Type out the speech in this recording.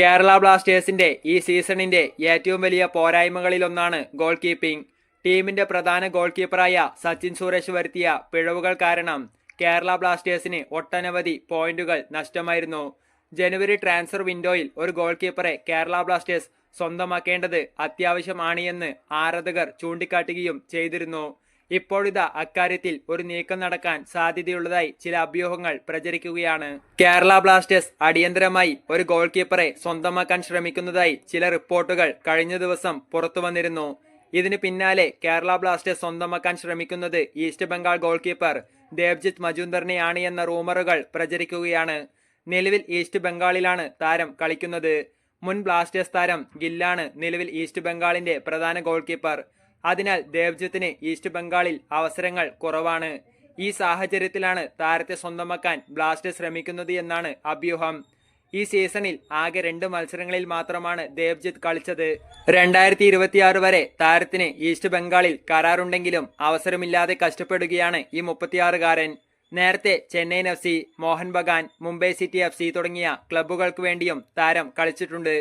കേരള ബ്ലാസ്റ്റേഴ്സിന്റെ ഈ സീസണിന്റെ ഏറ്റവും വലിയ പോരായ്മകളിലൊന്നാണ് ഗോൾ കീപ്പിംഗ് ടീമിന്റെ പ്രധാന ഗോൾ കീപ്പറായ സച്ചിൻ സുരേഷ് വരുത്തിയ പിഴവുകൾ കാരണം കേരള ബ്ലാസ്റ്റേഴ്സിന് ഒട്ടനവധി പോയിന്റുകൾ നഷ്ടമായിരുന്നു. ജനുവരി ട്രാൻസ്ഫർ വിൻഡോയിൽ ഒരു ഗോൾ കീപ്പറെ കേരള ബ്ലാസ്റ്റേഴ്സ് സ്വന്തമാക്കേണ്ടത് അത്യാവശ്യമാണ് എന്ന് ആരാധകർ ചൂണ്ടിക്കാട്ടുകയും ചെയ്തിരുന്നു. ഇപ്പോഴിതാ അക്കാര്യത്തിൽ ഒരു നീക്കം നടക്കാൻ സാധ്യതയുള്ളതായി ചില അഭ്യൂഹങ്ങൾ പ്രചരിക്കുകയാണ്. കേരള ബ്ലാസ്റ്റേഴ്സ് അടിയന്തരമായി ഒരു ഗോൾ കീപ്പറെ സ്വന്തമാക്കാൻ ശ്രമിക്കുന്നതായി ചില റിപ്പോർട്ടുകൾ കഴിഞ്ഞ ദിവസം പുറത്തു വന്നിരുന്നു. ഇതിന് പിന്നാലെ കേരള ബ്ലാസ്റ്റേഴ്സ് സ്വന്തമാക്കാൻ ശ്രമിക്കുന്നത് East Bengal goal keeper Devjit മജുന്ദറിനെയാണ് എന്ന റൂമറുകൾ പ്രചരിക്കുകയാണ്. നിലവിൽ ഈസ്റ്റ് ബംഗാളിലാണ് താരം കളിക്കുന്നത്. മുൻ ബ്ലാസ്റ്റേഴ്സ് താരം ഗില്ലാണ് നിലവിൽ ഈസ്റ്റ് ബംഗാളിന്റെ പ്രധാന ഗോൾ കീപ്പർ അതിനാൽ ദേവ്ജിത്തിന് ഈസ്റ്റ് ബംഗാളിൽ അവസരങ്ങൾ കുറവാണ്. ഈ സാഹചര്യത്തിലാണ് താരത്തെ സ്വന്തമാക്കാൻ ബ്ലാസ്റ്റേഴ്സ് ശ്രമിക്കുന്നത് എന്നാണ് അഭ്യൂഹം. ഈ സീസണിൽ ആകെ രണ്ട് മത്സരങ്ങളിൽ മാത്രമാണ് ദേവ്ജിത്ത് കളിച്ചത്. രണ്ടായിരത്തി ഇരുപത്തിയാറ് വരെ താരത്തിന് ഈസ്റ്റ് ബംഗാളിൽ കരാറുണ്ടെങ്കിലും അവസരമില്ലാതെ കഷ്ടപ്പെടുകയാണ് ഈ മുപ്പത്തിയാറുകാരൻ. നേരത്തെ Chennaiyin F C Mohun Bagan Mumbai city F C തുടങ്ങിയ ക്ലബ്ബുകൾക്ക് വേണ്ടിയും താരം കളിച്ചിട്ടുണ്ട്.